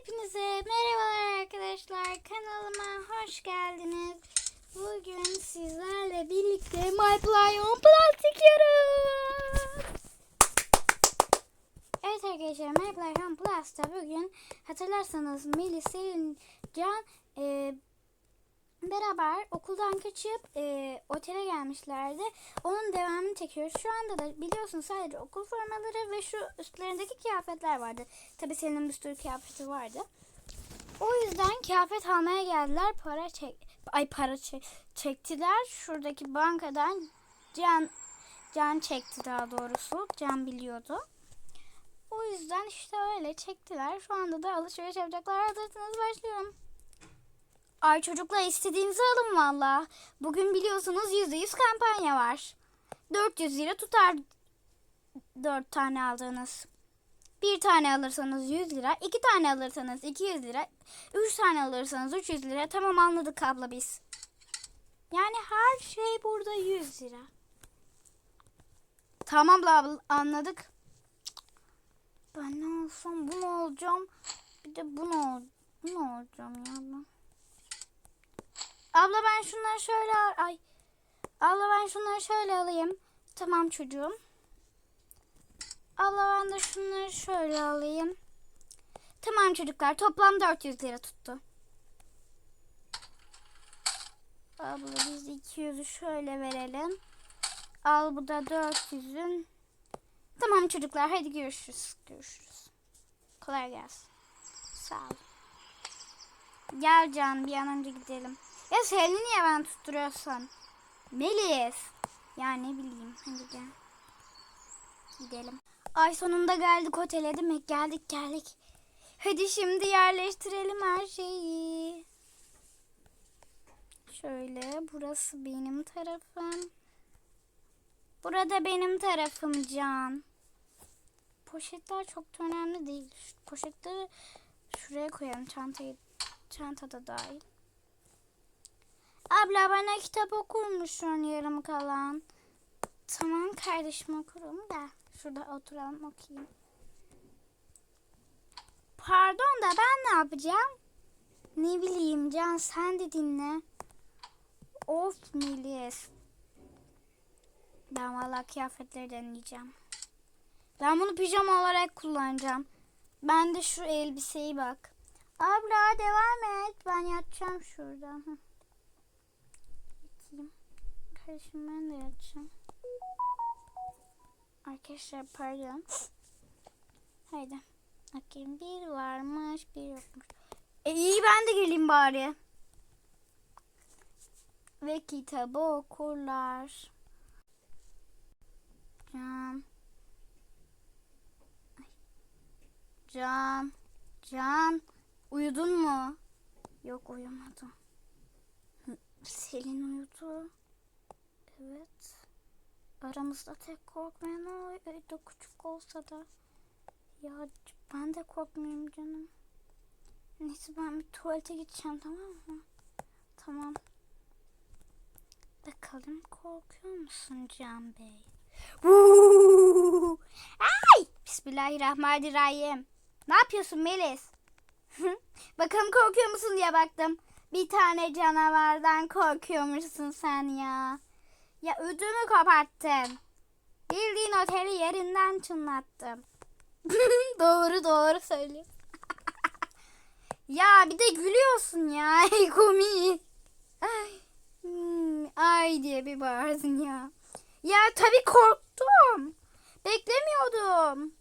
Hepinize merhabalar arkadaşlar. Kanalıma hoş geldiniz. Bugün sizlerle birlikte My Play on Plus çekiyoruz. Evet arkadaşlar My Play on Plus'ta bugün hatırlarsanız Melis, Selin, Can e, beraber okuldan kaçıp e, otele gelmişlerdi. Onun devamını çekiyoruz. Şu anda da biliyorsunuz sadece okul formaları ve şu üstlerindeki kıyafetler vardı. Tabii senin bir sürü kıyafeti vardı. O yüzden kıyafet almaya geldiler. Para çek ay para çek çektiler. Şuradaki bankadan Can Can çekti daha doğrusu. Can biliyordu. O yüzden işte öyle çektiler. Şu anda da alışveriş yapacaklar. Hazırsanız başlıyorum. Ay çocuklar istediğinizi alın valla. Bugün biliyorsunuz %100 kampanya var. 400 lira tutar 4 tane aldığınız. Bir tane alırsanız 100 lira, iki tane alırsanız 200 lira, üç tane alırsanız 300 lira. Tamam anladık abla biz. Yani her şey burada 100 lira. Tamam abla anladık. Ben ne olsam bunu alacağım. Bir de bunu, bunu alacağım ya ben. Abla ben şunları şöyle ay. Abla ben şunları şöyle alayım. Tamam çocuğum. Abla ben de şunları şöyle alayım. Tamam çocuklar toplam 400 lira tuttu. Abla biz de 200'ü şöyle verelim. Al bu da 400'ün. Tamam çocuklar hadi görüşürüz. Görüşürüz. Kolay gelsin. Sağ ol. Gel Can bir an önce gidelim. Ya seni niye ben tutturuyorsun? Melis. Ya ne bileyim. Hadi gel. Gidelim. Ay sonunda geldik otele değil? Geldik geldik. Hadi şimdi yerleştirelim her şeyi. Şöyle burası benim tarafım. Burada benim tarafım Can. Poşetler çok da önemli değil. Poşetleri şuraya koyalım çantayı. Çantada dahil. Abla bana kitap okur musun yarım kalan? Tamam kardeşim okurum da. Şurada oturalım okuyayım. Pardon da ben ne yapacağım? Ne bileyim Can sen de dinle. Of Melis. Ben valla kıyafetleri deneyeceğim. Ben bunu pijama olarak kullanacağım. Ben de şu elbiseyi bak. Abla devam et. Ben yatacağım şurada. Kardeşim ben de yatacağım. Arkadaşlar pardon. Haydi. Bakayım bir varmış bir yokmuş. E iyi ben de geleyim bari. Ve kitabı okurlar. Ay. Can. Can. Uyudun mu? Yok uyumadım. Selin uyudu. Evet. Aramızda tek korkmayan o. Evde küçük olsa da. Ya ben de korkmuyorum canım. Neyse ben bir tuvalete gideceğim tamam mı? Tamam. Bakalım korkuyor musun Can Bey? Ay! Bismillahirrahmanirrahim. Ne yapıyorsun Melis? Bakalım korkuyor musun diye baktım. Bir tane canavardan korkuyormuşsun sen ya. Ya ödümü koparttın. Bildiğin oteli yerinden çınlattım. doğru doğru söylüyorsun. ya bir de gülüyorsun ya. Komik. Ay, hmm, ay diye bir bağırdın ya. Ya tabii korktum. Beklemiyordum.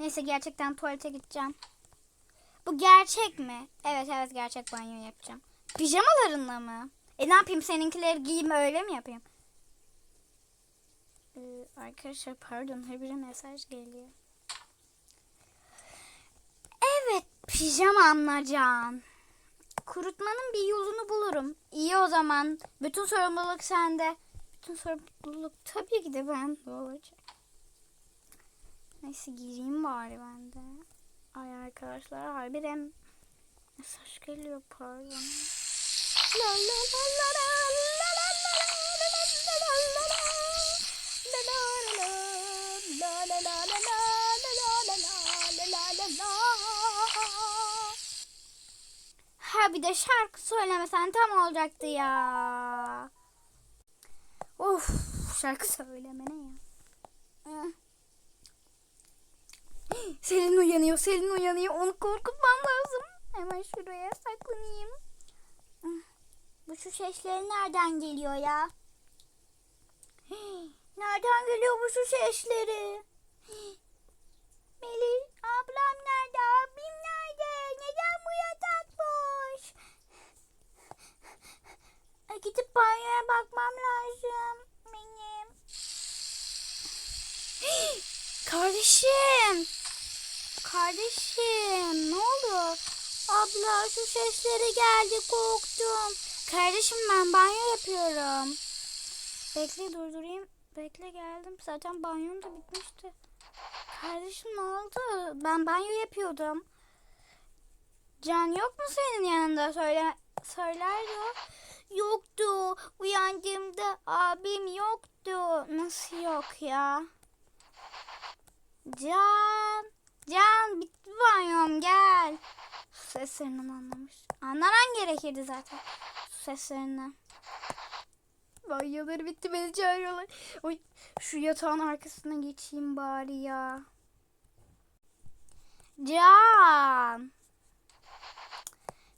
Neyse gerçekten tuvalete gideceğim. Bu gerçek mi? Evet evet gerçek banyo yapacağım. Pijamalarınla mı? E ne yapayım seninkileri giyeyim öyle mi yapayım? Ee, arkadaşlar pardon her biri mesaj geliyor. Evet pijamamla Can. Kurutmanın bir yolunu bulurum. İyi o zaman. Bütün sorumluluk sende. Bütün sorumluluk tabii ki de bende olacak. Neyse gireyim bari ben de. Ay arkadaşlar harbiden mesaj geliyor pardon. Ha bir de şarkı söylemesen tam olacaktı ya. Of şarkı söyleme ne ya. Selin uyanıyor, Selin uyanıyor. Onu korkutmam lazım. Hemen şuraya saklanayım. Bu şu sesler nereden geliyor ya? Nereden geliyor bu şu sesleri? Melih ablam nerede? Abim nerede? Neden bu yatak boş? Ay, Gidip banyoya bakmam lazım. Benim. Kardeşim. Kardeşim ne oldu? Abla şu sesleri geldi korktum. Kardeşim ben banyo yapıyorum. Bekle durdurayım. Bekle geldim. Zaten banyom da bitmişti. Kardeşim ne oldu? Ben banyo yapıyordum. Can yok mu senin yanında? Söyle söylerdi o. Yoktu. Uyandığımda abim yoktu. Nasıl yok ya? Can. Can bitti banyom gel. Su seslerinden anlamış. Anlaman gerekirdi zaten. Su seslerinden. Banyoları bitti beni çağırıyorlar. Oy, şu yatağın arkasına geçeyim bari ya. Can.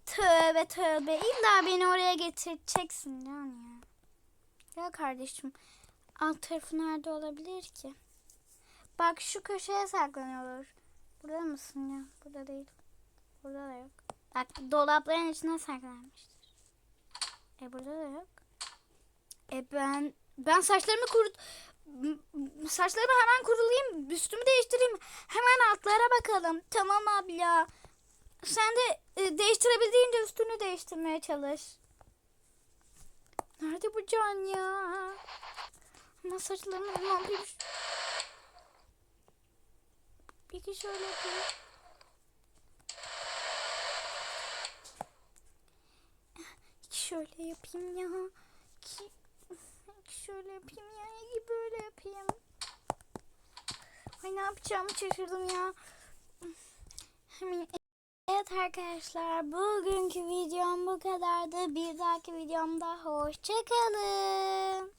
Tövbe tövbe. İlla beni oraya getireceksin Can ya. Ya kardeşim. Alt tarafı nerede olabilir ki? Bak şu köşeye saklanıyorlar. Burada mısın ya? Burada değil. Burada da yok. Bak dolapların içine saklanmıştır. E burada da yok. E ben ben saçlarımı kurut saçlarımı hemen kurulayım, üstümü değiştireyim. Hemen altlara bakalım. Tamam abla. Sen de e, değiştirebildiğince üstünü değiştirmeye çalış. Nerede bu can ya? Ama saçlarımı ne yapayım? Peki şöyle yapayım. Şöyle yapayım ya. Ki şöyle yapayım ya. İyi böyle yapayım. Ay ne yapacağımı şaşırdım ya. Evet arkadaşlar bugünkü videom bu kadardı. Bir dahaki videomda hoşçakalın.